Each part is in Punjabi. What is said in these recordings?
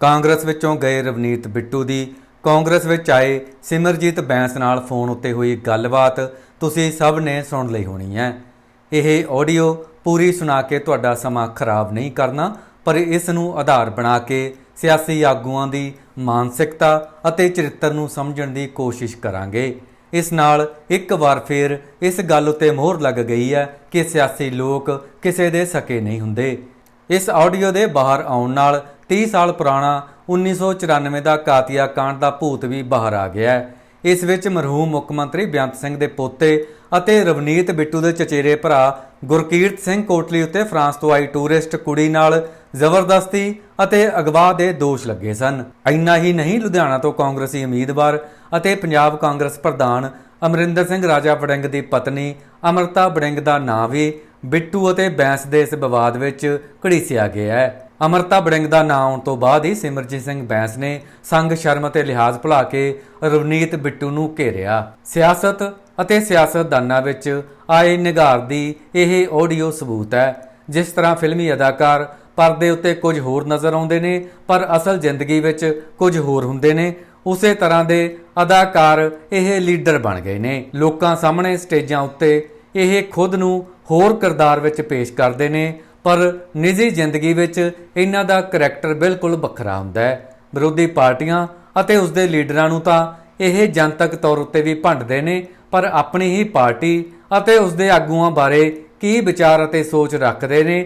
ਕਾਂਗਰਸ ਵਿੱਚੋਂ ਗਏ ਰਵਨੀਤ ਬਿੱਟੂ ਦੀ। ਕਾਂਗਰਸ ਵਿੱਚ ਆਏ ਸਿਮਰਜੀਤ ਬੈਂਸ ਨਾਲ ਫੋਨ ਉੱਤੇ ਹੋਈ ਗੱਲਬਾਤ ਤੁਸੀਂ ਸਭ ਨੇ ਸੁਣ ਲਈ ਹੋਣੀ ਹੈ। ਇਹ ਆਡੀਓ ਪੂਰੀ ਸੁਣਾ ਕੇ ਤੁਹਾਡਾ ਸਮਾਂ ਖਰਾਬ ਨਹੀਂ ਕਰਨਾ, ਪਰ ਇਸ ਨੂੰ ਆਧਾਰ ਬਣਾ ਕੇ ਸਿਆਸੀ ਆਗੂਆਂ ਦੀ ਮਾਨਸਿਕਤਾ ਅਤੇ ਚਰਿੱਤਰ ਨੂੰ ਸਮਝਣ ਦੀ ਕੋਸ਼ਿਸ਼ ਕਰਾਂਗੇ। ਇਸ ਨਾਲ ਇੱਕ ਵਾਰ ਫਿਰ ਇਸ ਗੱਲ ਉੱਤੇ ਮੋਹਰ ਲੱਗ ਗਈ ਹੈ ਕਿ ਸਿਆਸੀ ਲੋਕ ਕਿਸੇ ਦੇ ਸਕੇ ਨਹੀਂ ਹੁੰਦੇ। ਇਸ ਆਡੀਓ ਦੇ ਬਾਹਰ ਆਉਣ ਨਾਲ 30 ਸਾਲ ਪੁਰਾਣਾ 1994 ਦਾ ਕਾਤੀਆ ਕਾਂਡ ਦਾ ਭੂਤ ਵੀ ਬਾਹਰ ਆ ਗਿਆ ਹੈ। ਇਸ ਵਿੱਚ ਮਰਹੂਮ ਮੁੱਖ ਮੰਤਰੀ ਬੇਅੰਤ ਸਿੰਘ ਦੇ ਪੋਤੇ ਅਤੇ ਰਵਨੀਤ ਬਿੱਟੂ ਦੇ ਚਚੇਰੇ ਭਰਾ ਗੁਰਕੀਰਤ ਸਿੰਘ ਕੋਟਲੀ ਉੱਤੇ ਫਰਾਂਸ ਤੋਂ ਆਈ ਟੂਰਿਸਟ ਕੁੜੀ ਨਾਲ ਜ਼ਬਰਦਸਤੀ ਅਤੇ ਅਗਵਾ ਦੇ ਦੋਸ਼ ਲੱਗੇ ਸਨ। ਇੰਨਾ ਹੀ ਨਹੀਂ, ਲੁਧਿਆਣਾ ਤੋਂ ਕਾਂਗਰਸੀ ਉਮੀਦਵਾਰ ਅਤੇ ਪੰਜਾਬ ਕਾਂਗਰਸ ਪ੍ਰਧਾਨ ਅਮਰਿੰਦਰ ਸਿੰਘ ਰਾਜਾ ਵੜਿੰਗ ਦੀ ਪਤਨੀ ਅਮਰਤਾ ਵੜਿੰਗ ਦਾ ਨਾਂ ਵੀ ਬਿੱਟੂ ਅਤੇ ਬੈਂਸ ਦੇ ਇਸ ਵਿਵਾਦ ਵਿੱਚ ਘੜੀਸਿਆ ਗਿਆ ਹੈ। ਅਮਰਤਾ ਬੜਿੰਗ ਦਾ ਨਾਂ ਆਉਣ ਤੋਂ ਬਾਅਦ ਹੀ ਸਿਮਰਜੀਤ ਸਿੰਘ ਬੈਂਸ ਨੇ ਸੰਗ ਸ਼ਰਮ ਅਤੇ ਲਿਹਾਜ਼ ਭੁਲਾ ਕੇ ਰਵਨੀਤ ਬਿੱਟੂ ਨੂੰ ਘੇਰਿਆ। ਸਿਆਸਤ ਅਤੇ ਸਿਆਸਤਦਾਨਾਂ ਵਿੱਚ ਆਏ ਨਿਗਾਰ ਦੀ ਇਹ ਆਡੀਓ ਸਬੂਤ ਹੈ, ਜਿਸ ਤਰ੍ਹਾਂ ਫਿਲਮੀ ਅਦਾਕਾਰ ਪਰਦੇ ਉੱਤੇ ਕੁਝ ਹੋਰ ਨਜ਼ਰ ਆਉਂਦੇ ਨੇ, ਪਰ ਅਸਲ ਜ਼ਿੰਦਗੀ ਵਿੱਚ ਕੁਝ ਹੋਰ ਹੁੰਦੇ ਨੇ। ਉਸੇ ਤਰ੍ਹਾਂ ਦੇ ਅਦਾਕਾਰ ਇਹ ਲੀਡਰ ਬਣ ਗਏ ਨੇ। ਲੋਕਾਂ ਸਾਹਮਣੇ ਸਟੇਜਾਂ ਉੱਤੇ ਇਹ ਖੁਦ ਨੂੰ ਹੋਰ ਕਿਰਦਾਰ ਵਿੱਚ ਪੇਸ਼ ਕਰਦੇ ਨੇ। ਪਰ ਨਿੱਜੀ ਜ਼ਿੰਦਗੀ ਵਿੱਚ ਇਹਨਾਂ ਦਾ ਕਰੈਕਟਰ ਬਿਲਕੁਲ ਵੱਖਰਾ ਹੁੰਦਾ ਹੈ। ਵਿਰੋਧੀ ਪਾਰਟੀਆਂ ਅਤੇ ਉਸ ਦੇ ਲੀਡਰਾਂ ਨੂੰ ਤਾਂ ਇਹ ਜਨਤਕ ਤੌਰ ਉੱਤੇ ਵੀ ਭੰਡਦੇ ਨੇ, ਪਰ ਆਪਣੀ ਹੀ ਪਾਰਟੀ ਅਤੇ ਉਸ ਦੇ ਆਗੂਆਂ ਬਾਰੇ ਕੀ ਵਿਚਾਰ ਅਤੇ ਸੋਚ ਰੱਖਦੇ ਨੇ,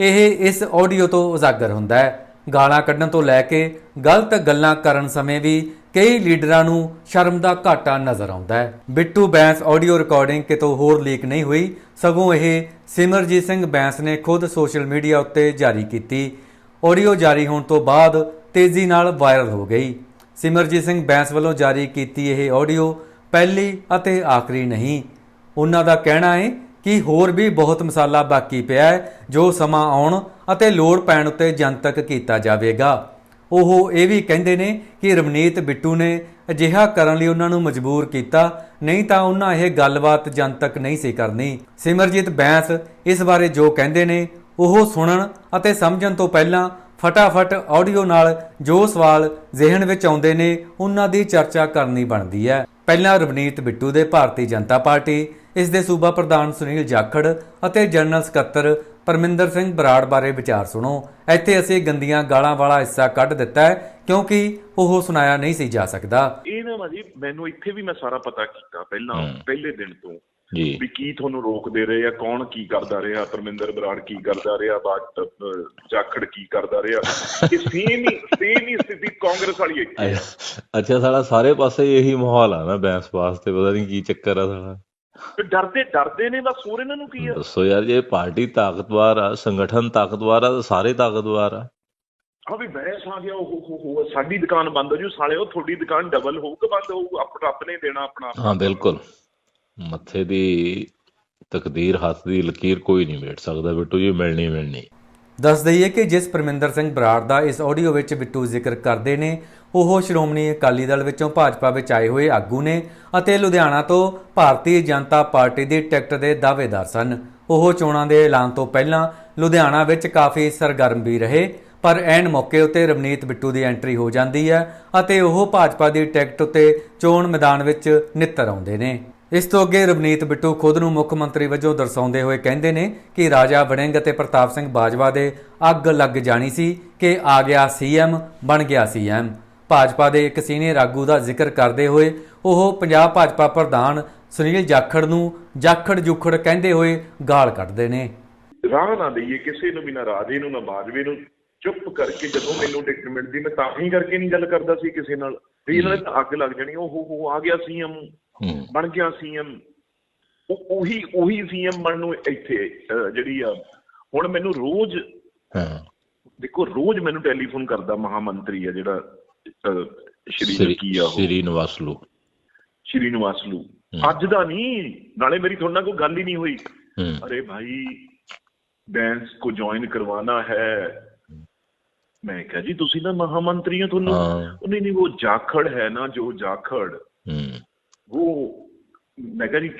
ਇਹ ਇਸ ਆਡੀਓ ਤੋਂ ਉਜਾਗਰ ਹੁੰਦਾ ਹੈ। ਗਾਲਾਂ ਕੱਢਣ ਤੋਂ ਲੈ ਕੇ ਗਲਤ ਗੱਲਾਂ ਕਰਨ ਸਮੇਂ ਵੀ ਕਈ ਲੀਡਰਾਂ ਨੂੰ ਸ਼ਰਮ ਦਾ ਘਾਟਾ ਨਜ਼ਰ ਆਉਂਦਾ ਹੈ। ਬਿੱਟੂ ਬੈਂਸ ਆਡੀਓ ਰਿਕਾਰਡਿੰਗ ਕਿਤੋਂ ਹੋਰ ਲੀਕ ਨਹੀਂ ਹੋਈ, ਸਗੋਂ ਇਹ ਸਿਮਰਜੀਤ ਸਿੰਘ ਬੈਂਸ ਨੇ ਖੁਦ ਸੋਸ਼ਲ ਮੀਡੀਆ ਉੱਤੇ ਜਾਰੀ ਕੀਤੀ। ਆਡੀਓ ਜਾਰੀ ਹੋਣ ਤੋਂ ਬਾਅਦ ਤੇਜ਼ੀ ਨਾਲ ਵਾਇਰਲ ਹੋ ਗਈ। ਸਿਮਰਜੀਤ ਸਿੰਘ ਬੈਂਸ ਵੱਲੋਂ ਜਾਰੀ ਕੀਤੀ ਇਹ ਆਡੀਓ ਪਹਿਲੀ ਅਤੇ ਆਖਰੀ ਨਹੀਂ। ਉਹਨਾਂ ਦਾ ਕਹਿਣਾ ਹੈ ਕਿ ਹੋਰ ਵੀ ਬਹੁਤ ਮਸਾਲਾ ਬਾਕੀ ਪਿਆ ਹੈ, ਜੋ ਸਮਾਂ ਆਉਣ ਅਤੇ ਲੋੜ ਪੈਣ ਉੱਤੇ ਜਨਤਕ ਕੀਤਾ ਜਾਵੇਗਾ। ਉਹ ਇਹ ਵੀ ਕਹਿੰਦੇ ਨੇ ਕਿ ਰਵਨੀਤ ਬਿੱਟੂ ਨੇ ਅਜਿਹਾ ਕਰਨ ਲਈ ਉਹਨਾਂ ਨੂੰ ਮਜਬੂਰ ਕੀਤਾ, ਨਹੀਂ ਤਾਂ ਉਹਨਾਂ ਇਹ ਗੱਲਬਾਤ ਜਨਤਕ ਨਹੀਂ ਸੀ ਕਰਨੀ। ਸਿਮਰਜੀਤ ਬੈਂਸ ਇਸ ਬਾਰੇ ਜੋ ਕਹਿੰਦੇ ਨੇ, ਉਹ ਸੁਣਨ ਅਤੇ ਸਮਝਣ ਤੋਂ ਪਹਿਲਾਂ ਫਟਾਫਟ ਆਡੀਓ ਨਾਲ ਜੋ ਸਵਾਲ ਜ਼ਿਹਨ ਵਿੱਚ ਆਉਂਦੇ ਨੇ, ਉਹਨਾਂ ਦੀ ਚਰਚਾ ਕਰਨੀ ਬਣਦੀ ਹੈ। ਪਹਿਲਾਂ ਰਵਨੀਤ ਬਿੱਟੂ ਦੇ ਭਾਰਤੀ ਜਨਤਾ ਪਾਰਟੀ ਇਸ ਦੇ ਸੂਬਾ ਪ੍ਰਧਾਨ ਸੁਨੀਲ ਜਾਖੜ ਅਤੇ ਜਨਰਲ ਸਕੱਤਰ ਪਰਮਿੰਦਰ ਸਿੰਘ ਬਰਾੜ ਬਾਰੇ ਵਿਚਾਰ ਸੁਣੋ। ਇੱਥੇ ਅਸੀਂ ਗੰਦੀਆਂ ਗਾਲਾਂ ਵਾਲਾ ਹਿੱਸਾ ਕੱਢ ਦਿੱਤਾ ਹੈ ਕਿਉਂਕਿ ਉਹ ਸੁਣਾਇਆ ਨਹੀਂ ਸੀ ਜਾ ਸਕਦਾ। ਇਹ ਨਾ ਭਾਜੀ ਮੈਨੂੰ ਇੱਥੇ ਵੀ ਮੈਂ ਸਾਰਾ ਪਤਾ ਕੀਤਾ ਪਹਿਲਾਂ। ਪਹਿਲੇ ਦਿਨ ਤੋਂ। ਜੀ। ਵੀ ਕੀ ਤੁਹਾਨੂੰ ਰੋਕਦੇ ਰਹੇ ਆ ਕੌਣ ਕੀ ਕਰਦਾ ਰਿਹਾ ਪਰਮਿੰਦਰ ਬਰਾੜ ਕੀ ਕਰਦਾ ਰਿਹਾ ਬਾਟ ਜਾਖੜ ਕੀ ਕਰਦਾ ਰਿਹਾ। ਇਹ ਸੇਮ ਹੀ ਸੇਮ ਹੀ ਸਥਿਤੀ ਕਾਂਗਰਸ ਵਾਲੀ ਇੱਥੇ ਹੈ। ਅੱਛਾ ਸਾਲਾ ਸਾਰੇ ਪਾਸੇ ਇਹੀ ਮਾਹੌਲ ਆ ਨਾ ਬੈਂਸ ਵਾਸਤੇ ਪਤਾ ਨਹੀਂ ਕੀ ਚੱਕਰ ਆ ਸਾਲਾ ਤੇ ਡਰਦੇ ਡਰਦੇ ਨੇ ਬਸ ਹੋਰ ਇਹਨਾਂ ਨੂੰ ਕੀ ਆ? ਦੱਸੋ ਯਾਰ ਜੇ ਪਾਰਟੀ ਤਾਕਤਵਰ ਆ ਸੰਗਠਨ ਤਾਕਤਵਰ ਆ ਸਾਰੇ ਤਾਕਤਵਰ ਆ। ਆ ਵੀ ਮੈਂ ਸਾ ਗਿਆ ਉਹ ਹੋ ਹੋ ਸਾਡੀ ਦੁਕਾਨ ਬੰਦ ਹੋ ਜੂ ਸਾਲੇ ਉਹ ਤੁਹਾਡੀ ਦੁਕਾਨ ਡਬਲ ਹੋਊ ਕਿ ਬੰਦ ਹੋਊ? ਆਪ ਰੱਬ ਨੇ ਦੇਣਾ ਆਪਣਾ ਹਾਂ ਬਿਲਕੁਲ। ਮੱਥੇ ਦੀ ਤਕਦੀਰ ਹੱਥ ਦੀ ਲਕੀਰ ਕੋਈ ਨਹੀਂ ਮੇਟ ਸਕਦਾ ਬਿੱਟੂ ਜੀ ਮਿਲਣੀ ਮਿਲਣੀ। ਦੱਸ ਦਈਏ ਕਿ ਜਿਸ ਪਰਮਿੰਦਰ ਸਿੰਘ ਬਰਾੜ ਦਾ ਇਸ ਆਡੀਓ ਵਿੱਚ ਬਿੱਟੂ ਜ਼ਿਕਰ ਕਰਦੇ ਨੇ, ਉਹ ਸ਼੍ਰੋਮਣੀ ਅਕਾਲੀ ਦਲ ਵਿੱਚੋਂ ਭਾਜਪਾ ਵਿੱਚ ਆਏ ਹੋਏ ਆਗੂ ਨੇ ਅਤੇ ਲੁਧਿਆਣਾ ਤੋਂ ਭਾਰਤੀ ਜਨਤਾ ਪਾਰਟੀ ਦੀ ਟਿਕਟ ਦੇ ਦਾਅਵੇਦਾਰ ਸਨ। ਉਹ ਚੋਣਾਂ ਦੇ ਐਲਾਨ ਤੋਂ ਪਹਿਲਾਂ ਲੁਧਿਆਣਾ ਵਿੱਚ ਕਾਫੀ ਸਰਗਰਮ ਵੀ ਰਹੇ, ਪਰ ਐਨ ਮੌਕੇ ਉੱਤੇ ਰਵਨੀਤ ਬਿੱਟੂ ਦੀ ਐਂਟਰੀ ਹੋ ਜਾਂਦੀ ਹੈ ਅਤੇ ਉਹ ਭਾਜਪਾ ਦੀ ਟਿਕਟ ਉੱਤੇ ਚੋਣ ਮੈਦਾਨ ਵਿੱਚ ਨਿੱਤਰ ਆਉਂਦੇ ਨੇ। ਇਸ ਤੋਂ ਅੱਗੇ ਰਵਨੀਤ ਬਿੱਟੂ ਖੁਦ ਨੂੰ ਮੁੱਖ ਮੰਤਰੀ ਵਜੋਂ ਦਰਸਾਉਂਦੇ ਹੋਏ ਕਹਿੰਦੇ ਨੇ ਕਿ ਰਾਜਾ ਵੜਿੰਗ ਅਤੇ ਪ੍ਰਤਾਪ ਸਿੰਘ ਬਾਜਵਾ ਦੇ ਅੱਗ ਲੱਗ ਜਾਣੀ ਸੀ ਕਿ ਆ ਗਿਆ ਸੀਐਮ, ਬਣ ਗਿਆ ਸੀਐਮ। ਭਾਜਪਾ ਦੇ ਇੱਕ ਸੀਨੀਅਰ ਆਗੂ ਦਾ ਜ਼ਿਕਰ ਕਰਦੇ ਹੋਏ ਉਹ ਪੰਜਾਬ ਭਾਜਪਾ ਪ੍ਰਧਾਨ ਸੁਨੀਲ ਜਾਖੜ ਨੂੰ ਜਾਖੜ ਜੁਖੜ ਕਹਿੰਦੇ ਹੋਏ ਗਾਲ ਕੱਢਦੇ ਨੇ। ਰਾਹ ਨਾ ਦਈਏ ਕਿਸੇ ਨੂੰ ਵੀ ਨਾ ਰਾਜੇ ਨੂੰ, ਨਾ ਬਾਜਵੇ ਨੂੰ। ਚੁੱਪ ਕਰਕੇ ਜਦੋਂ ਮੈਨੂੰ ਟਿਕਟ ਮਿਲਦੀ, ਮੈਂ ਤਾਂ ਹੀ ਕਰਕੇ ਨਹੀਂ ਗੱਲ ਕਰਦਾ ਸੀ ਕਿਸੇ ਨਾਲ। ਵੀ ਇਹਨਾਂ ਨੇ ਅੱਗ ਲੱਗ ਜਾਣੀ, ਉਹ ਹੋ ਹੋ, ਆ ਗਿਆ ਸੀਐਮ। ਬਣ ਗਿਆ ਸੀਐਮ। ਉਹੀ ਉਹੀ ਸੀਐਮ ਬਣ ਨੂੰ ਇੱਥੇ ਜਿਹੜੀ ਆ ਹੁਣ ਮੈਨੂੰ ਰੋਜ਼ ਹਾਂ। ਦੇਖੋ ਰੋਜ਼ ਮੈਨੂੰ ਟੈਲੀਫੋਨ ਕਰਦਾ ਮਹਾਮੰਤਰੀ ਆ ਜਿਹੜਾ ਸ਼੍ਰੀ ਕੀ ਆ ਸ਼੍ਰੀ ਨਿਵਾਸਲੂ ਸ਼੍ਰੀ ਨਿਵਾਸਲੂ ਅੱਜ ਦਾ ਨਹੀਂ ਨਾਲੇ ਮੇਰੀ ਤੁਹਾਡੇ ਨਾਲ ਕੋਈ ਗੱਲ ਹੀ ਨਹੀਂ ਹੋਈ। ਅਰੇ ਭਾਈ ਬੈਂਸ ਕੋ ਜੁਆਇਨ ਕਰਵਾਣਾ ਹੈ। ਮੈਂ ਕਿਹਾ ਜੀ ਤੁਸੀਂ ਨਾ ਮਹਾਮੰਤਰੀ ਹੋ ਤੁਹਾਨੂੰ ਨਹੀਂ ਨਹੀਂ ਉਹ ਜਾਖੜ ਹੈ ਨਾ ਜੋ ਜਾਖੜ। ਉਹ ਮੈਂ ਕਹਾ ਜੀ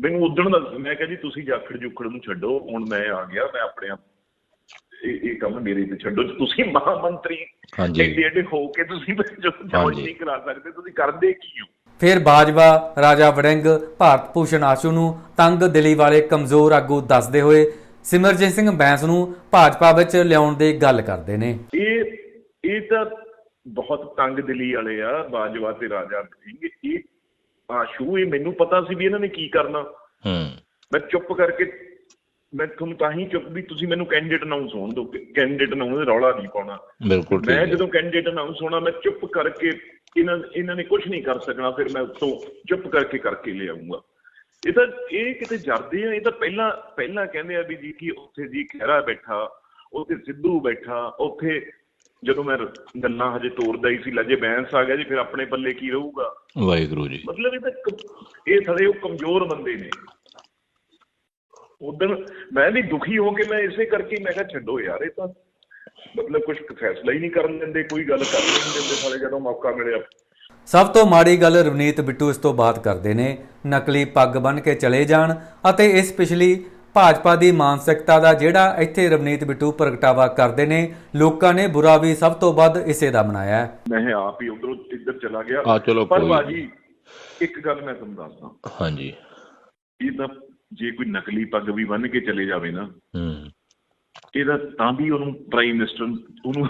ਮੈਨੂੰ ਉਦਣ ਦਾ ਮੈਂ ਕਹਾ ਜੀ ਤੁਸੀਂ ਜਾਖੜ ਜੁਖੜ ਨੂੰ ਛੱਡੋ ਹੁਣ ਮੈਂ ਆ ਗਿਆ ਮੈਂ ਆਪਣੇ ਆਪ ਇਹ ਇਹ ਕੰਮ ਮੇਰੇ ਤੇ ਛੱਡੋ ਤੁਸੀਂ ਮਹਾ ਮੰਤਰੀ ਹਾਂਜੀ। ਐਡੇ ਐਡੇ ਹੋ ਕੇ ਤੁਸੀਂ ਜੋ ਹਾਂਜੀ। ਨਹੀਂ ਕਰਾ ਸਕਦੇ ਤੁਸੀਂ ਕਰਦੇ ਕੀ ਹੋ ਫਿਰ ਬਾਜਵਾ ਰਾਜਾ ਵੜਿੰਗ ਭਾਰਤ ਭੂਸ਼ਣ ਆਸ਼ੂ ਨੂੰ ਤੰਗ ਦਿਲੀ ਵਾਲੇ ਕਮਜ਼ੋਰ ਆਗੂ ਦੱਸਦੇ ਹੋਏ ਸਿਮਰਜੀਤ ਸਿੰਘ ਬੈਂਸ ਨੂੰ ਭਾਜਪਾ ਵਿੱਚ ਲਿਆਉਣ ਦੀ ਗੱਲ ਕਰਦੇ ਨੇ ਇਹ ਇਹ ਤਾਂ ਬਹੁਤ ਤੰਗ ਦਿਲੀ ਵਾਲੇ ਆ ਬਾਜਵਾ ਤੇ ਰਾਜਾ ਸਿੰਘ ਇਹ ਆਸ਼ੂ ਇਹ ਮੈਨੂੰ ਪਤਾ ਸੀ ਵੀ ਇਹਨਾਂ ਨੇ ਕੀ ਕਰਨਾ। ਹੂੰ। ਮੈਂ ਚੁੱਪ ਕਰਕੇ ਮੈਂ ਤੁਹਾਨੂੰ ਤਾਂ ਹੀ ਚੁੱਪ ਵੀ ਤੁਸੀਂ ਮੈਨੂੰ ਕੈਂਡੀਡੇਟ ਅਨਾਉਂਸ ਹੋਣ ਦਿਓ ਕੈਂਡੀਡੇਟ ਅਨਾਉਂਸ ਰੌਲਾ ਨਹੀਂ ਪਾਉਣਾ। ਬਿਲਕੁਲ ਠੀਕ ਮੈਂ ਜਦੋਂ ਕੈਂਡੀਡੇਟ ਅਨਾਉਂਸ ਹੋਣਾ ਮੈਂ ਚੁੱਪ ਕਰਕੇ ਇਹਨਾਂ ਇਹਨਾਂ ਨੇ ਕੁਝ ਨਹੀਂ ਕਰ ਸਕਣਾ ਫਿਰ ਮੈਂ ਉੱਤੋਂ ਚੁੱਪ ਕਰਕੇ ਕਰਕੇ ਲੈ ਆਉਂਗਾ ਇਹ ਤਾਂ ਇਹ ਕਿਤੇ ਜਰਦੇ ਆ ਇਹ ਤਾਂ ਪਹਿਲਾਂ ਪਹਿਲਾਂ ਕਹਿੰਦੇ ਆ ਵੀ ਜੀ ਕਿ ਉੱਥੇ ਜੀ ਖਹਿਰਾ ਬੈਠਾ ਉੱਥੇ ਸਿੱਧੂ ਬੈਠਾ ਉੱਥੇ ਜਦੋਂ ਮੈਂ ਗੱਲਾਂ ਹਜੇ ਤੋਰਦਾ ਹੀ ਸੀ ਲੱਜੇ ਬੈਂਸ ਆ ਗਿਆ ਜੀ ਫਿਰ ਆਪਣੇ ਪੱਲੇ ਕੀ ਰਹੂਗਾ? ਵਾਹਿਗੁਰੂ ਜੀ। ਮਤਲਬ ਇਹ ਤਾਂ ਇਹ ਥੜੇ ਉਹ ਕਮਜ਼ੋਰ ਬੰਦੇ ਨੇ। ਉਦੋਂ ਮੈਂ ਵੀ ਦੁਖੀ ਹੋ ਕੇ ਮੈਂ ਇਸੇ ਕਰਕੇ ਮੈਂ ਕਿਹਾ ਛੱਡੋ ਯਾਰ ਇਹ ਤਾਂ ਮਤਲਬ ਕੁਝ ਫੈਸਲਾ ਹੀ ਨਹੀਂ ਕਰਨ ਦਿੰਦੇ ਕੋਈ ਗੱਲ ਕਰਨ ਨਹੀਂ ਦਿੰਦੇ ਸਾਲੇ ਜਦੋਂ ਮੌਕਾ ਮਿਲਿਆ। ਸਭ ਤੋਂ ਮਾੜੀ ਗੱਲ ਰਵਨੀਤ ਬਿੱਟੂ ਇਸ ਤੋਂ ਬਾਤ ਕਰਦੇ ਨੇ ਨਕਲੀ ਪੱਗ ਬੰਨ ਕੇ ਚਲੇ ਜਾਣ ਅਤੇ ਇਸ ਪਿਛਲੀ ਭਾਜਪਾ ਦੀ ਮਾਨਸਿਕਤਾ ਦਾ ਜਿਹੜਾ ਇੱਥੇ ਰਵਨੀਤ ਬਿੱਟੂ ਪ੍ਰਗਟਾਵਾ ਕਰਦੇ ਨੇ ਲੋਕਾਂ ਨੇ ਬੁਰਾ ਵੀ ਸਭ ਤੋਂ ਵੱਧ ਇਸੇ ਦਾ ਮਨਾਇਆ ਹੈ। ਮੈਂ ਆਪ ਹੀ ਉਧਰੋਂ ਇੱਧਰ ਚਲਾ ਗਿਆ। ਆ, ਚਲੋ ਪਰ ਬਾਜੀ ਇੱਕ ਗੱਲ ਮੈਂ ਤੁਹਾਨੂੰ ਦੱਸਦਾ। ਹਾਂਜੀ। ਇਹ ਤਾਂ ਜੇ ਕੋਈ ਨਕਲੀ ਪੱਗ ਵੀ ਬੰਨ ਕੇ ਚਲੇ ਜਾਵੇ ਨਾ ਹੂੰ। ਇਹਦਾ ਤਾਂ ਵੀ ਉਹਨੂੰ ਪ੍ਰਾਈਮ ਮਿਨਿਸਟਰ ਉਹਨੂੰ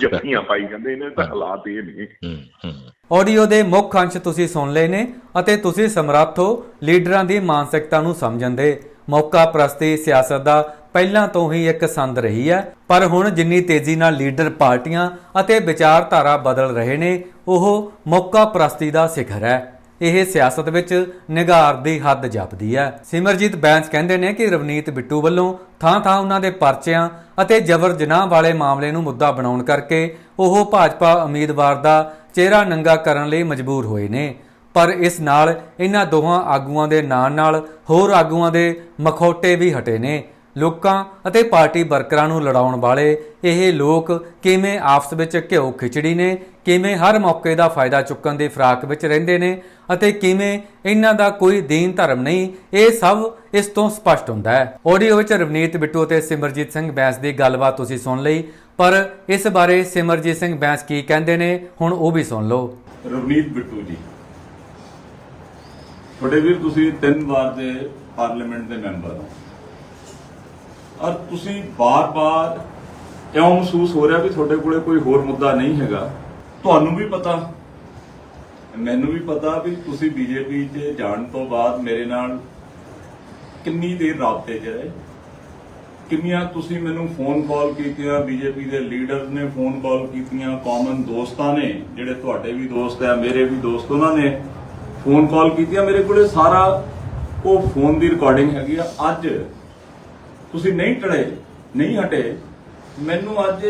ਜੱਫੀਆਂ ਪਾਈ ਜਾਂਦੇ ਇਹਨਾਂ ਤਾਂ ਹਾਲਾਤ ਇਹ ਨੇ। ਹੂੰ ਹੂੰ। ਆਡੀਓ ਦੇ ਮੁੱਖ ਅੰਸ਼ ਤੁਸੀਂ ਸੁਣ ਲਏ ਨੇ ਅਤੇ ਤੁਸੀਂ ਸਮਰੱਥ ਹੋ ਲੀਡਰਾਂ ਦੀ ਮਾਨਸਿਕਤਾ ਨੂੰ ਸਮਝਣ ਦੇ। ਮੌਕਾ ਪ੍ਰਸਤੀ ਸਿਆਸਤ ਦਾ ਪਹਿਲਾਂ ਤੋਂ ਹੀ ਇੱਕ ਸੰਦ ਰਹੀ ਹੈ। ਪਰ ਹੁਣ ਜਿੰਨੀ ਤੇਜ਼ੀ ਨਾਲ ਲੀਡਰ ਪਾਰਟੀਆਂ ਅਤੇ ਵਿਚਾਰਧਾਰਾ ਬਦਲ ਰਹੇ ਨੇ, ਉਹ ਮੌਕਾ ਪ੍ਰਸਤੀ ਦਾ ਸਿਖਰ ਹੈ। ਇਹ ਸਿਆਸਤ ਵਿੱਚ ਨਿਗਾਰ ਦੀ ਹੱਦ ਜਪਦੀ ਹੈ। ਸਿਮਰਜੀਤ ਬੈਂਸ ਕਹਿੰਦੇ ਨੇ ਕਿ ਰਵਨੀਤ ਬਿੱਟੂ ਵੱਲੋਂ ਥਾਂ-ਥਾਂ ਉਹਨਾਂ ਦੇ ਪਰਚਿਆਂ ਅਤੇ ਜ਼ਬਰ ਜਨਾਹ ਵਾਲੇ ਮਾਮਲੇ ਨੂੰ ਮੁੱਦਾ ਬਣਾਉਣ ਕਰਕੇ ਉਹ ਭਾਜਪਾ ਉਮੀਦਵਾਰ ਦਾ ਚਿਹਰਾ ਨੰਗਾ ਕਰਨ ਲਈ ਮਜਬੂਰ ਹੋਏ ਨੇ। ਪਰ ਇਸ ਨਾਲ ਇਹਨਾਂ ਦੋਹਾਂ ਆਗੂਆਂ ਦੇ ਨਾਂ ਨਾਲ ਹੋਰ ਆਗੂਆਂ ਦੇ ਮਖੌਟੇ ਵੀ ਹਟੇ ਨੇ। ਲੋਕਾਂ ਅਤੇ ਪਾਰਟੀ ਵਰਕਰਾਂ ਨੂੰ ਲੜਾਉਣ ਵਾਲੇ ਇਹ ਲੋਕ ਕਿਵੇਂ ਆਪਸ ਵਿੱਚ ਘਿਓ ਖਿਚੜੀ ਨੇ, ਕਿਵੇਂ ਹਰ ਮੌਕੇ ਦਾ ਫਾਇਦਾ ਚੁੱਕਣ ਦੀ ਫਰਾਕ ਵਿੱਚ ਰਹਿੰਦੇ ਨੇ ਅਤੇ ਕਿਵੇਂ ਇਹਨਾਂ ਦਾ ਕੋਈ ਦੀਨ ਧਰਮ ਨਹੀਂ, ਇਹ ਸਭ ਇਸ ਤੋਂ ਸਪਸ਼ਟ ਹੁੰਦਾ ਹੈ। ਆਡੀਓ ਵਿੱਚ ਰਵਨੀਤ ਬਿੱਟੂ ਅਤੇ ਸਿਮਰਜੀਤ ਸਿੰਘ ਬੈਂਸ ਦੀ ਗੱਲਬਾਤ ਤੁਸੀਂ ਸੁਣ ਲਈ, ਪਰ ਇਸ ਬਾਰੇ ਸਿਮਰਜੀਤ ਸਿੰਘ ਬੈਂਸ ਕੀ ਕਹਿੰਦੇ ਨੇ, ਹੁਣ ਉਹ ਵੀ ਸੁਣ ਲਓ। ਰਵਨੀਤ ਬਿੱਟੂ ਜੀ। ਤੁਹਾਡੇ ਵੀਰ, ਤੁਸੀਂ ਤਿੰਨ ਵਾਰ ਦੇ ਪਾਰਲੀਮੈਂਟ ਦੇ ਮੈਂਬਰ ਹੋ। ਔਰ ਤੁਸੀਂ ਬਾਰ-ਬਾਰ ਇਉਂ ਮਹਿਸੂਸ ਹੋ ਰਿਹਾ ਵੀ ਤੁਹਾਡੇ ਕੋਲੇ ਕੋਈ ਹੋਰ ਮੁੱਦਾ ਨਹੀਂ ਹੈਗਾ। ਤੁਹਾਨੂੰ ਵੀ ਪਤਾ। ਮੈਨੂੰ ਵੀ ਪਤਾ ਵੀ ਤੁਸੀਂ ਬੀਜੇਪੀ 'ਚ ਜਾਣ ਤੋਂ ਬਾਅਦ ਮੇਰੇ ਨਾਲ ਕਿੰਨੀ ਦੇਰ ਰਾਬਤੇ 'ਚ ਰਹੇ। ਕਿੰਨੀਆਂ ਤੁਸੀਂ ਮੈਨੂੰ ਫੋਨ ਕਾਲ ਕੀਤੀਆਂ, ਬੀਜੇਪੀ ਦੇ ਲੀਡਰ ਨੇ ਫੋਨ ਕਾਲ ਕੀਤੀਆਂ ਕਾਮਨ ਦੋਸਤਾਂ ਨੇ, ਜਿਹੜੇ ਤੁਹਾਡੇ ਵੀ ਦੋਸਤ ਆ, ਮੇਰੇ ਵੀ ਦੋਸਤ ਉਹਨਾਂ ਨੇ। ਫੋਨ ਕਾਲ ਕੀਤੀਆਂ ਮੇਰੇ ਕੋਲੇ ਸਾਰਾ ਉਹ ਫੋਨ ਦੀ ਰਿਕਾਰਡਿੰਗ ਹੈਗੀ ਆ। ਅੱਜ ਤੁਸੀਂ ਨਹੀਂ ਟੜੇ ਨਹੀਂ ਹਟੇ, ਮੈਨੂੰ ਅੱਜ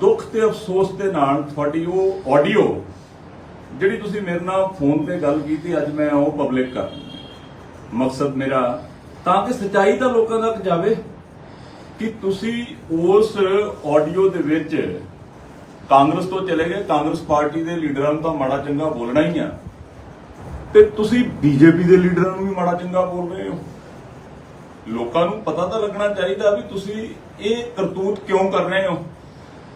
ਦੁੱਖ ਤੇ ਅਫਸੋਸ ਦੇ ਨਾਲ ਤੁਹਾਡੀ ਉਹ ਆਡੀਓ ਜਿਹੜੀ ਤੁਸੀਂ ਮੇਰੇ ਨਾਲ ਫੋਨ ਤੇ ਗੱਲ ਕੀਤੀ, ਅੱਜ ਮੈਂ ਉਹ ਪਬਲਿਕ ਕਰ ਮਕਸਦ ਮੇਰਾ ਤਾਂ ਕਿ ਸੱਚਾਈ ਤਾਂ ਲੋਕਾਂ ਤੱਕ ਜਾਵੇ ਕਿ ਤੁਸੀਂ ਉਸ ਆਡੀਓ ਦੇ ਵਿੱਚ ਕਾਂਗਰਸ ਤੋਂ ਚਲੇ ਗਏ। ਕਾਂਗਰਸ ਪਾਰਟੀ ਦੇ ਲੀਡਰਾਂ ਨੂੰ ਤਾਂ ਮਾੜਾ ਚੰਗਾ ਬੋਲਣਾ ਹੀ ਆ। ਤੇ ਤੁਸੀਂ ਬੀਜੇਪੀ ਦੇ ਲੀਡਰਾਂ ਨੂੰ ਵੀ ਮਾੜਾ ਚੰਗਾ ਬੋਲ ਰਹੇ ਹੋ। ਲੋਕਾਂ ਨੂੰ ਪਤਾ ਤਾਂ ਲੱਗਣਾ ਚਾਹੀਦਾ ਵੀ ਤੁਸੀਂ ਇਹ ਕਰਤੂਤ ਕਿਉਂ ਕਰ ਰਹੇ ਹੋ।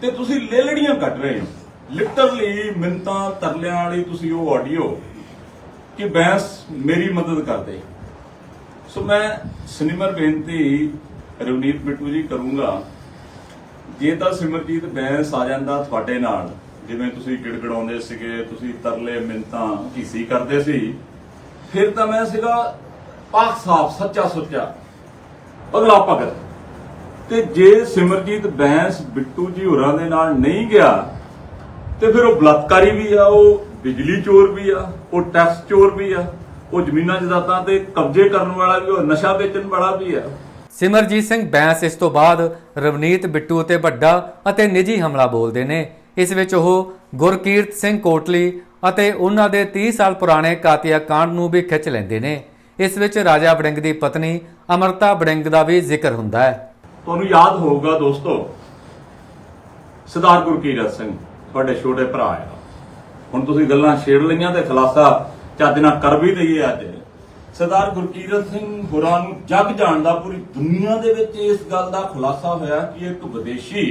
ਤੇ ਤੁਸੀਂ ਲੇਲੜੀਆਂ ਕੱਢ ਰਹੇ ਹੋ। ਲਿਟਰਲੀ ਮਿੰਤਾਂ ਤਰਲਿਆਂ ਵਾਲੀ ਤੁਸੀਂ ਉਹ ਆਡੀਓ ਕਿ ਬੈਂਸ ਮੇਰੀ ਮਦਦ ਕਰਦੇ। ਸੋ ਮੈਂ ਸਿਨੇਮਰ ਬੇਨਤੀ ਰਵਨੀਤ ਬਿੱਟੂ ਜੀ ਕਰੂੰਗਾ। ਜੇ ਤਾਂ ਸਿਮਰਜੀਤ ਬੈਂਸ ਆ ਜਾਂਦਾ ਤੁਹਾਡੇ ਨਾਲ ਜਿਵੇਂ ਤੁਸੀਂ ਗਿੜਗੜਾਉਂਦੇ ਸੀਗੇ, ਤੁਸੀਂ ਤਰਲੇ ਮਿੰਤਾਂ ਕੀਸੀ ਕਰਦੇ ਸੀ, ਫਿਰ ਤਾਂ ਮੈਂ ਸੀਗਾ ਪਾਕ ਸਾਫ਼, ਸੱਚਾ ਸੁੱਚਾ। ਅਗਲਾ ਭਗਤ ਤੇ ਜੇ ਸਿਮਰਜੀਤ ਬੈਂਸ ਬਿੱਟੂ ਜੀ ਹੋਰਾਂ ਦੇ ਨਾਲ ਨਹੀਂ ਗਿਆ, ਤੇ ਫਿਰ ਉਹ ਬਲਾਤਕਾਰੀ ਵੀ ਆ, ਉਹ ਬਿਜਲੀ ਚੋਰ ਵੀ ਆ, ਉਹ ਟੈਕਸ ਚੋਰ ਵੀ ਆ, ਉਹ ਜ਼ਮੀਨਾਂ ਜਦਾਦਾਂ ਤੇ ਕਬਜ਼ੇ ਕਰਨ ਵਾਲਾ ਵੀ, ਉਹ ਨਸ਼ਾ ਵੇਚਣ ਵਾਲਾ ਵੀ ਆ। ਸਿਮਰਜੀਤ ਸਿੰਘ ਬੈਂਸ ਇਸ ਤੋਂ ਬਾਅਦ ਰਵਨੀਤ ਬਿੱਟੂ ਤੇ ਵੱਡਾ ਅਤੇ ਨਿੱਜੀ ਹਮਲਾ ਬੋਲਦੇ ਨੇ। ਇਸ ਵਿੱਚ ਉਹ ਗੁਰਕੀਰਤ ਸਿੰਘ ਕੋਟਲੀ ਅਤੇ ਉਹਨਾਂ ਦੇ 30 ਸਾਲ ਪੁਰਾਣੇ ਕਾਤੀਆ ਕਾਂਡ ਨੂੰ ਵੀ ਖਿੱਚ ਲੈਂਦੇ ਨੇ। ਇਸ ਵਿੱਚ ਰਾਜਾ ਵੜਿੰਗ ਦੀ ਪਤਨੀ ਅਮਰਤਾ ਵੜਿੰਗ ਦਾ ਵੀ ਜ਼ਿਕਰ ਹੁੰਦਾ ਹੈ। ਤੁਹਾਨੂੰ ਯਾਦ ਹੋਊਗਾ ਦੋਸਤੋ ਸਰਦਾਰ ਗੁਰਕੀਰਤ ਸਿੰਘ, ਤੁਹਾਡੇ ਛੋਟੇ ਭਰਾ ਆ। ਹੁਣ ਤੁਸੀਂ ਗੱਲਾਂ ਛੇੜ ਲਈਆਂ ਤੇ ਖਲਾਸਾ ਚੱਜ ਨਾਲ ਕਰ ਵੀ ਦਈਏ ਅੱਜ। ਸਰਦਾਰ ਗੁਰਕੀਰਤ ਸਿੰਘ ਹੋਰਾਂ ਨੂੰ ਜੱਗ ਜਾਣਦਾ ਪੂਰੀ ਦੁਨੀਆ ਦੇ ਵਿੱਚ ਇਸ ਗੱਲ ਦਾ ਖੁਲਾਸਾ ਹੋਇਆ ਕਿ ਇੱਕ ਵਿਦੇਸ਼ੀ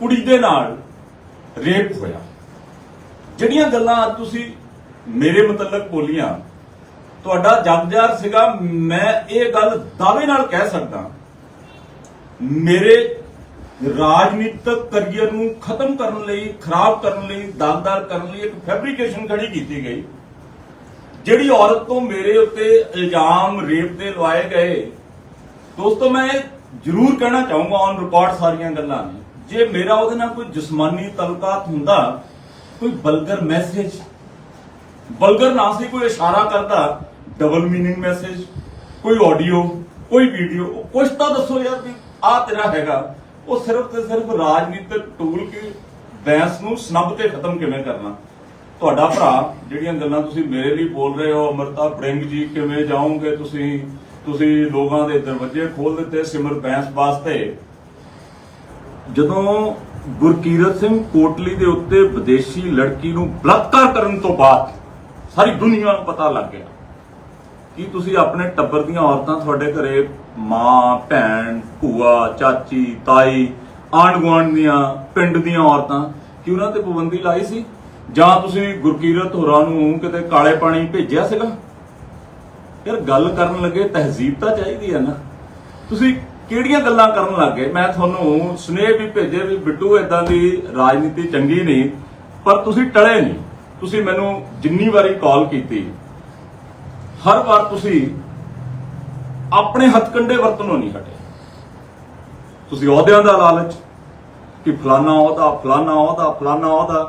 ਕੁੜੀ ਦੇ ਨਾਲ ਰੇਪ ਹੋਇਆ। ਜਿਹੜੀਆਂ ਗੱਲਾਂ ਅੱਜ ਤੁਸੀਂ ਮੇਰੇ ਮੁਤਲਕ ਬੋਲੀਆਂ, ਤੁਹਾਡਾ ਜਗਜਾਰ ਸੀਗਾ, ਮੈਂ ਇਹ ਗੱਲ ਦਾਅਵੇ ਨਾਲ ਕਹਿ ਸਕਦਾ। ਮੇਰੇ ਰਾਜਨੀਤਿਕ ਕਰੀਅਰ ਨੂੰ ਖਤਮ ਕਰਨ ਲਈ, ਖਰਾਬ ਕਰਨ ਲਈ ਦਾਗਦਾਰ ਕਰਨ ਲਈ ਇੱਕ ਫੈਬਰੀਕੇਸ਼ਨ ਖੜੀ ਕੀਤੀ ਗਈ। ਜਿਹੜੀ ਔਰਤ ਤੋਂ ਮੇਰੇ ਉੱਤੇ ਇਲਜ਼ਾਮ ਰੇਪ ਦੇ ਲਵਾਏ ਗਏ, ਦੋਸਤੋ, ਮੈਂ ਜ਼ਰੂਰ ਕਹਿਣਾ ਚਾਹੂੰਗਾ ਔਨ ਰਿਕਾਰਡ ਸਾਰੀਆਂ ਗੱਲਾਂ ਨੇ ਜੇ ਮੇਰਾ ਉਹਦੇ ਨਾਲ ਕੋਈ ਜਿਸਮਾਨੀ ਤਲਕਾਤ ਹੁੰਦਾ, ਕੋਈ ਬਲਗਰ ਮੈਸੇਜ ਬਲਗਰ ਨਾ ਸੀ ਕੋਈ ਇਸ਼ਾਰਾ ਕਰਦਾ ਡਬਲ ਮੀਨਿੰਗ ਮੈਸੇਜ ਕੋਈ ਆਡੀਓ ਕੋਈ ਵੀਡੀਓ ਕੁਝ ਤਾਂ ਦੱਸੋ ਯਾਰ ਵੀ ਆ ਤੇਰਾ ਹੈਗਾ। ਉਹ ਸਿਰਫ ਤੇ ਸਿਰਫ ਰਾਜਨੀਤਿਕ ਟੂਲ ਕੀ ਬੈਂਸ ਨੂੰ ਸਨੱਬ ਤੇ ਖਤਮ ਕਿਵੇਂ ਕਰਨਾ? ਤੁਹਾਡਾ ਭਰਾ, ਜਿਹੜੀਆਂ ਗੱਲਾਂ ਤੁਸੀਂ ਮੇਰੇ ਲਈ ਬੋਲ ਰਹੇ ਹੋ, ਅਮਰਤਾ ਬ੍ਰਿੰਗ ਜੀ, ਕਿਵੇਂ ਜਾਓਗੇ ਤੁਸੀਂ? ਤੁਸੀਂ ਲੋਕਾਂ ਦੇ ਦਰਵਾਜ਼ੇ ਖੋਲ ਦਿੱਤੇ ਸਿਮਰ ਬੈਂਸ ਵਾਸਤੇ। ਜਦੋਂ ਗੁਰਕੀਰਤ ਸਿੰਘ ਕੋਟਲੀ ਦੇ ਉੱਤੇ ਵਿਦੇਸ਼ੀ ਲੜਕੀ ਨੂੰ ਬਲਾਤਕਾਰ ਕਰਨ ਤੋਂ ਬਾਅਦ ਸਾਰੀ ਦੁਨੀਆ ਨੂੰ ਪਤਾ ਲੱਗ ਗਿਆ। ਕੀ ਤੁਸੀਂ ਆਪਣੇ ਟੱਬਰ ਦੀਆਂ ਔਰਤਾਂ ਤੁਹਾਡੇ ਘਰੇ ਮਾਂ, ਭੈਣ, ਭੂਆ, ਚਾਚੀ, ਤਾਈ ਆਂਢ ਗੁਆਂਢ ਦੀਆਂ, ਪਿੰਡ ਦੀਆਂ ਔਰਤਾਂ, ਕਿ ਉਹਨਾਂ ਤੇ ਪਾਬੰਦੀ ਲਾਈ ਸੀ? ਜਾਂ ਤੁਸੀਂ ਗੁਰਕੀਰਤ ਹੋਰਾਂ ਨੂੰ ਕਿਤੇ ਕਾਲੇ ਪਾਣੀ ਭੇਜਿਆ ਸੀਗਾ? ਯਾਰ, ਗੱਲ ਕਰਨ ਲੱਗੇ ਤਹਿਜ਼ੀਬ ਤਾਂ ਚਾਹੀਦੀ ਹੈ ਨਾ। ਤੁਸੀਂ ਕਿਹੜੀਆਂ ਗੱਲਾਂ ਕਰਨ ਲੱਗ ਗਏ? ਮੈਂ ਤੁਹਾਨੂੰ ਸੁਨੇਹ ਵੀ ਭੇਜੇ ਵੀ ਬਿੱਟੂ ਇਦਾਂ ਦੀ ਰਾਜਨੀਤੀ ਚੰਗੀ ਨਹੀਂ, ਪਰ ਤੁਸੀਂ ਟਲੇ ਨਹੀਂ। ਤੁਸੀਂ ਮੈਨੂੰ ਜਿੰਨੀ ਵਾਰੀ ਕਾਲ ਕੀਤੀ, ਹਰ ਵਾਰ ਤੁਸੀਂ ਆਪਣੇ ਹੱਥਕੰਡੇ ਵਰਤਨੋਂ ਨਹੀਂ ਹਟੇ। ਤੁਸੀਂ ਅਹੁਦਿਆਂ ਦਾ ਲਾਲਚ ਕਿ ਫਲਾਨਾ ਅਹੁਦਾ ਫਲਾਨਾ ਅਹੁਦਾ ਫਲਾਨਾ ਅਹੁਦਾ।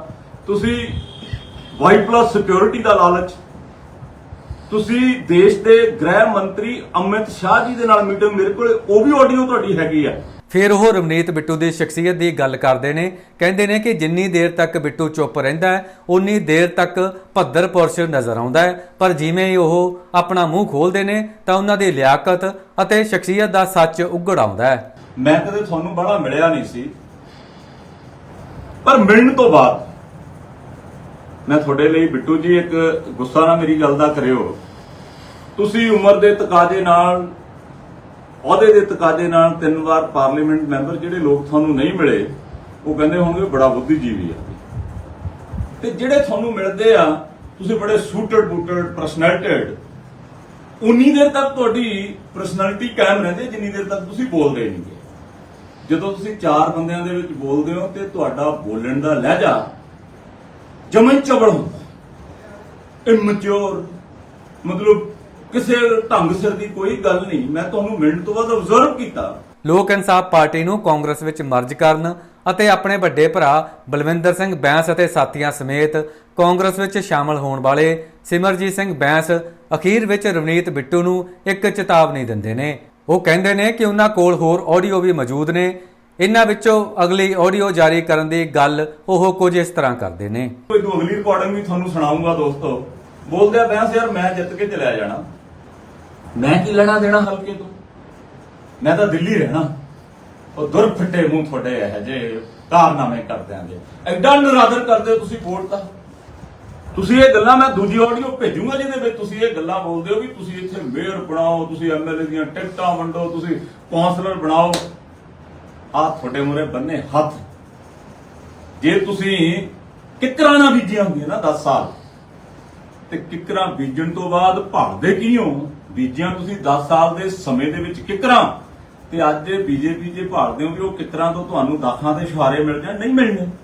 ਤੁਸੀਂ ਵਾਈ ਪਲੱਸ ਸਿਕਿਉਰਿਟੀ ਦਾ ਲਾਲਚ ਤੁਸੀਂ ਦੇਸ਼ ਦੇ ਗ੍ਰਹਿ ਮੰਤਰੀ ਅਮਿਤ ਸ਼ਾਹ ਜੀ ਦੇ ਨਾਲ ਮੀਟਿੰਗ ਮੇਰੇ ਕੋਲ ਉਹ ਵੀ ਆਡੀਓ ਤੁਹਾਡੀ ਹੈਗੀ ਆ। ਫਿਰ ਉਹ ਰਵਨੀਤ ਬਿੱਟੂ ਦੀ ਸ਼ਖਸੀਅਤ ਦੀ ਗੱਲ ਕਰਦੇ ਨੇ। ਕਹਿੰਦੇ ਨੇ ਕਿ ਜਿੰਨੀ ਦੇਰ ਤੱਕ ਬਿੱਟੂ ਚੁੱਪ ਰਹਿੰਦਾ ਹੈ ਉਨੀ ਦੇਰ ਤੱਕ ਭੱਦਰ ਪੁਰਸ਼ ਨਜ਼ਰ ਆਉਂਦਾ ਹੈ। ਪਰ ਜਿਵੇਂ ਹੀ ਉਹ ਆਪਣਾ ਮੂੰਹ ਖੋਲਦੇ ਨੇ ਤਾਂ ਉਹਨਾਂ ਦੀ ਲਿਆਕਤ ਅਤੇ ਸ਼ਖਸੀਅਤ ਦਾ ਸੱਚ ਉੱਗੜ ਆਉਂਦਾ ਹੈ। ਮੈਂ ਕਦੇ ਤੁਹਾਨੂੰ ਬੜਾ ਮਿਲਿਆ ਨਹੀਂ ਸੀ। ਪਰ ਮਿਲਣ ਤੋਂ ਬਾਅਦ ਮੈਂ ਤੁਹਾਡੇ ਲਈ ਬਿੱਟੂ ਜੀ ਇੱਕ ਗੁੱਸਾ ਨਾ ਮੇਰੀ ਗੱਲ ਦਾ ਕਰਿਓ। ਤੁਸੀਂ ਉਮਰ ਦੇ ਤਕਾਜ਼ੇ ਨਾਲ, ਅਹੁਦੇ ਦੇ ਤਕਾਜ਼ੇ ਨਾਲ ਤਿੰਨ ਵਾਰ ਪਾਰਲੀਮੈਂਟ ਮੈਂਬਰ ਜਿਹੜੇ ਲੋਕ ਤੁਹਾਨੂੰ ਨਹੀਂ ਮਿਲੇ, ਉਹ ਕਹਿੰਦੇ ਹੋਣਗੇ ਬੜਾ ਬੁੱਧੀਜੀਵੀ ਆ। ਤੇ ਜਿਹੜੇ ਤੁਹਾਨੂੰ ਮਿਲਦੇ ਆ, ਤੁਸੀਂ ਬੜੇ ਸੂਟਡ ਬੂਟਡ ਪਰਸਨੈਲਿਟੀਡ ਉਨੀ ਦੇਰ ਤੱਕ ਤੁਹਾਡੀ ਪਰਸਨੈਲਿਟੀ ਕਾਇਮ ਰਹਿੰਦੀ, ਜਿੰਨੀ ਦੇਰ ਤੱਕ ਤੁਸੀਂ ਬੋਲਦੇ ਨਹੀਂਗੇ ਜਦੋਂ ਤੁਸੀਂ ਚਾਰ ਬੰਦਿਆਂ ਦੇ ਵਿੱਚ ਬੋਲਦੇ ਹੋ ਤੇ ਤੁਹਾਡਾ ਬੋਲਣ ਦਾ ਲਹਿਜਾ ਜਮਨ ਚਬੜ ਹੁੰਦਾ ਇਮੈਚੁਰ ਮਤਲਬ ਕਿਸੇ ਢੰਗ ਸਿਰ ਦੀ ਕੋਈ ਗੱਲ ਨਹੀਂ। ਮੈਂ ਤੁਹਾਨੂੰ ਮਿੰਟ ਤੋਂ ਬਾਅਦ ਅਬਜ਼ਰਵ ਕੀਤਾ। ਲੋਕ ਇਨਸਾਫ ਪਾਰਟੀ ਨੂੰ ਕਾਂਗਰਸ ਵਿੱਚ ਮਰਜ ਕਰਨ ਅਤੇ ਆਪਣੇ ਵੱਡੇ ਭਰਾ ਬਲਵਿੰਦਰ ਸਿੰਘ ਬੈਂਸ ਅਤੇ ਸਾਥੀਆਂ ਸਮੇਤ ਕਾਂਗਰਸ ਵਿੱਚ ਸ਼ਾਮਲ ਹੋਣ ਵਾਲੇ ਸਿਮਰਜੀਤ ਸਿੰਘ ਬੈਂਸ ਅਖੀਰ ਵਿੱਚ ਰਵਨੀਤ ਬਿੱਟੂ ਨੂੰ ਇੱਕ ਚੇਤਾਵਨੀ ਦਿੰਦੇ ਨੇ। ਉਹ ਕਹਿੰਦੇ ਨੇ ਕਿ ਉਹਨਾਂ ਕੋਲ ਹੋਰ ਆਡੀਓ ਵੀ ਮੌਜੂਦ ਨੇ। ਇਹਨਾਂ ਵਿੱਚੋਂ ਅਗਲੀ ਆਡੀਓ ਜਾਰੀ ਕਰਨ ਦੀ ਗੱਲ ਉਹ ਕੁਝ ਇਸ ਤਰ੍ਹਾਂ ਕਰਦੇ ਨੇ। ਕੋਈ ਤੋਂ ਅਗਲੀ ਰਿਕਾਰਡਿੰਗ ਵੀ ਤੁਹਾਨੂੰ ਸੁਣਾਉਂਗਾ ਦੋਸਤੋ। ਬੋਲਦੇ ਆ ਬੈਂਸ ਯਾਰ ਮੈਂ ਜਿੱਤ ਕੇ ਚਲਿਆ ਜਾਣਾ। ਮੈਂ ਕੀ ਲੈਣਾ ਦੇਣਾ ਹਲਕੇ ਤੋਂ? ਮੈਂ ਤਾਂ ਦਿੱਲੀ ਰਹਿਣਾ। ਉਹ ਦੁਰ ਫਿੱਟੇ ਮੂੰਹ ਤੁਹਾਡੇ ਇਹ ਜੇ ਕਾਰਨਾਮੇ ਕਰਦੇ ਆਂਗੇ ਐਡਾ ਨਰਾਦਰ ਕਰਦੇ ਹੋ ਤੁਸੀਂ ਵੋਟ ਦਾ ਤੁਸੀਂ ਇਹ ਗੱਲਾਂ ਮੈਂ ਦੂਜੀ ਆਡੀਓ ਭੇਜੂਗਾ ਜਿਹਦੇ ਵਿੱਚ ਤੁਸੀਂ ਇਹ ਗੱਲਾਂ ਬੋਲਦੇ ਹੋ ਵੀ ਤੁਸੀਂ ਇੱਥੇ ਮੇਅਰ ਬਣਾਓ ਤੁਸੀਂ ਐਮਐਲਏ ਦੀਆਂ ਟਿਕਟਾਂ ਵੰਡੋ ਤੁਸੀਂ ਕੌਂਸਲਰ ਬਣਾਓ। ਆ ਤੁਹਾਡੇ ਮੂਰੇ ਬੰਨੇ ਹੱਥ। ਜੇ ਤੁਸੀਂ ਕਿਕਰਾਂ ਨਾ ਬੀਜੀਆਂ ਹੁੰਦੀਆਂ ਨਾ 10 ਸਾਲ, ਤੇ ਕਿਕਰਾਂ ਬੀਜਣ ਤੋਂ ਬਾਅਦ ਭਾਲਦੇ ਕੀ ਹੋ ਬੀਜਿਆ ਤੁਸੀਂ 10 ਸਾਲ ਦੇ ਸਮੇਂ ਦੇ ਵਿੱਚ ਕਿਕਰਾਂ। ਤੇ ਅੱਜ ਬੀਜੇਪੀ ਜੇ ਭਾਲਦੇ ਹੋ ਵੀ ਉਹ ਕਿਕਰਾਂ ਤੋਂ ਤੁਹਾਨੂੰ ਦਾਖਾਂ ਦੇ ਇਸ਼ਾਰੇ ਮਿਲ ਜਾਣ ਨਹੀਂ ਮਿਲਣੇ।